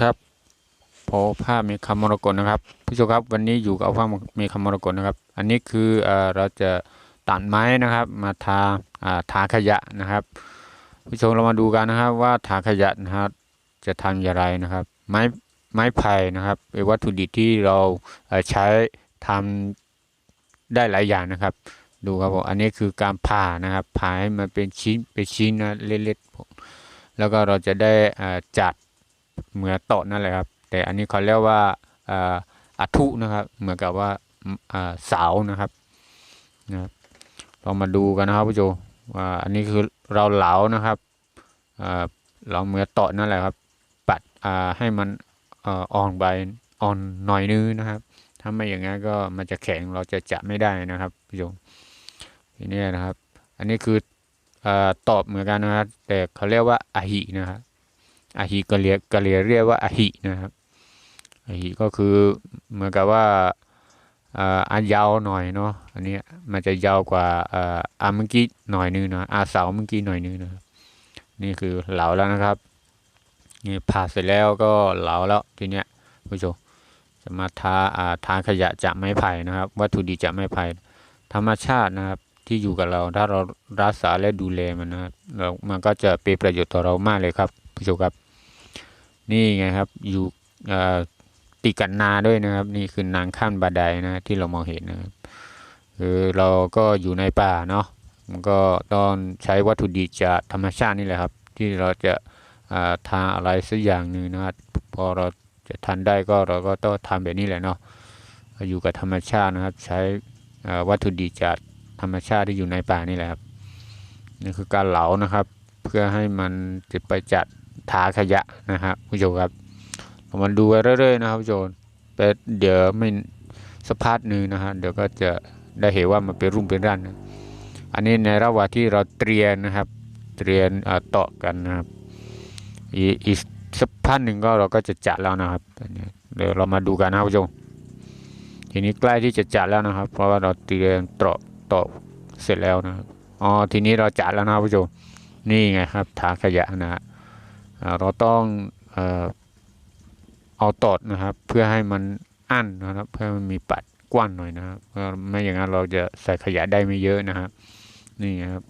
ครับโพภามีคำมรกตนะครับผู้ชมครับวันนี้อยู่กับภามีคำมรกตนะครับ อันนี้คือเอ่อเราจะตัดไม้นะครับ มาทาทาขยะนะครับ ผู้ชมเรามาดูกันนะครับว่าทาขยะนะครับจะทำอย่างไรนะครับ ไม้ไม้ไผ่นะครับเป็นวัตถุดิบที่เราเใช้ทำได้หลายอย่างนะครับ ดูครับผมอันนี้คือการผ่านะครับผ่าให้มันเป็นชิ้นเป็นชิ้นนะเล็กๆผมแล้วก็เราจะได้จัด เหมือนโต๊ะนั่นแหละครับ แต่อันนี้เขาเรียกว่าอ่ออัทุนะครับ เหมือนกับว่าเสานะครับนะครับเรามาดูกันนะครับผู้ชมว่าอันนี้คือเราเหลานะครับเอ่อเราเหมือนโต๊ะนั่นแหละครับ ปัดอ่าให้มันอ่อนไปอ่อนหน่อยนึงนะครับถ้าไม่อย่างนั้นก็มันจะแข็งเราจะจับไม่ได้นะครับผู้ชมทีนี้นะครับ อันนี้คืออ่อตอบเหมือนกันนะครับ แต่เขาเรียกว่าอาหินะครับ อหิก็เรียกก็เรียเรียกว่าอหินะครับอหิก็คือเหมือนกับว่าอ่ออันยาวหน่อยเนาะอันนี้มันจะยาวกว่าอ่ออาเมื่อกี้หน่อยนึงนะอาเสาเมื่อกี้หน่อยนึงนะครับนี่คือเหลาแล้วนะครับนี่ผ่าเสร็จแล้วก็เหลาแล้วทีเนี้ยผู้ชมจะมาทาอ่าทาขยะจากไม้ไผ่นะครับ วัตถุดิบจากไม้ไผ่ธรรมชาตินะครับที่อยู่กับเราถ้าเรารักษาและดูแลมันนะครับเรามันก็จะเป็นประโยชน์ต่อเรามากเลยครับ ผู้ชมครับนี่ไงครับอยู่ติดกันนาด้วยนะครับ นี่คือนางข้ามบาไดนะที่เรามองเห็นนะครับคือเราก็อยู่ในป่าเนาะมันก็ต้องใช้วัตถุดิบจากธรรมชาตินี่แหละครับ ที่เราจะอ่าทาอะไรสักอย่างหนึ่งนะครับพอเราจะทันได้ก็เราก็ต้องทำแบบนี้แหละเนาะอยู่กับธรรมชาตินะครับ ใช้วัตถุดิบจากธรรมชาติที่อยู่ในป่านี่แหละครับนี่คือการเหลานะครับ เพื่อให้มันจะไปจัด ถาขยะนะครับผู้ชมครับเรามาดูไปเรื่อยๆนะครับผู้ชมแต่เดี๋ยวไม่สักพักหนึ่งนะฮะเดี๋ยวก็จะได้เห็นว่ามันเป็นรุ่มเป็นร่านนะอันนี้ในระหว่างที่เราเตรียมนะครับ เตรียมเต่อกันนะครับอีกสักพักหนึ่งก็เราก็จะจัดแล้วนะครับเดี๋ยวเรามาดูกันนะครับผู้ชมทีนี้ใกล้ที่จะจัดแล้วนะครับ เพราะว่าเราเตรียมตรอกตอเสร็จแล้วนะครับอ๋อทีนี้เราจัดแล้วนะครับผู้ชมนี่ไงครับถาขยะนะฮะ เราต้องเอาตอดนะครับ เพื่อให้มันอั้นนะครับ เพื่อให้มันมีปัดกว้างหน่อยนะครับไม่อย่างนั้นเราจะใส่ขยะได้ไม่เยอะนะครับนี่ครับ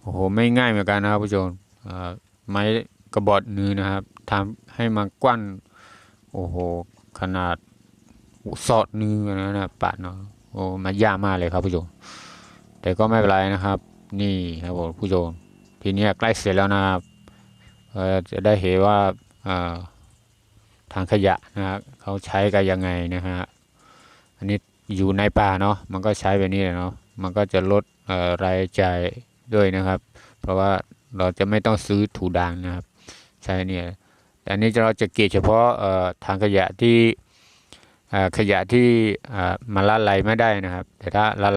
โอ้โหไม่ง่ายเหมือนกันนะครับผู้ชมไม้กระบอกนือนะครับทำให้มันกว้างโอ้โหขนาดสอดนือนะนะปะเนาะโอ้มายากมากเลยครับผู้ชมแต่ก็ไม่เป็นไรนะครับ นี่ครับผมผู้ชมทีนี้ใกล้เสร็จแล้วนะครับ จะได้เห็นว่าทางขยะนะฮะเขาใช้กันยังไงนะฮะอันนี้อยู่ในป่าเนาะมันก็ใช้แบบนี้แหละเนาะมันก็จะลดรายจ่ายด้วยนะครับ เพราะว่าเราจะไม่ต้องซื้อถูด่างนะครับ ใช่เนี่ยแต่อันนี้เราจะเก็บเฉพาะทางขยะที่ขยะที่เอ่อมาละลายไม่ได้นะครับ แต่ถ้าละ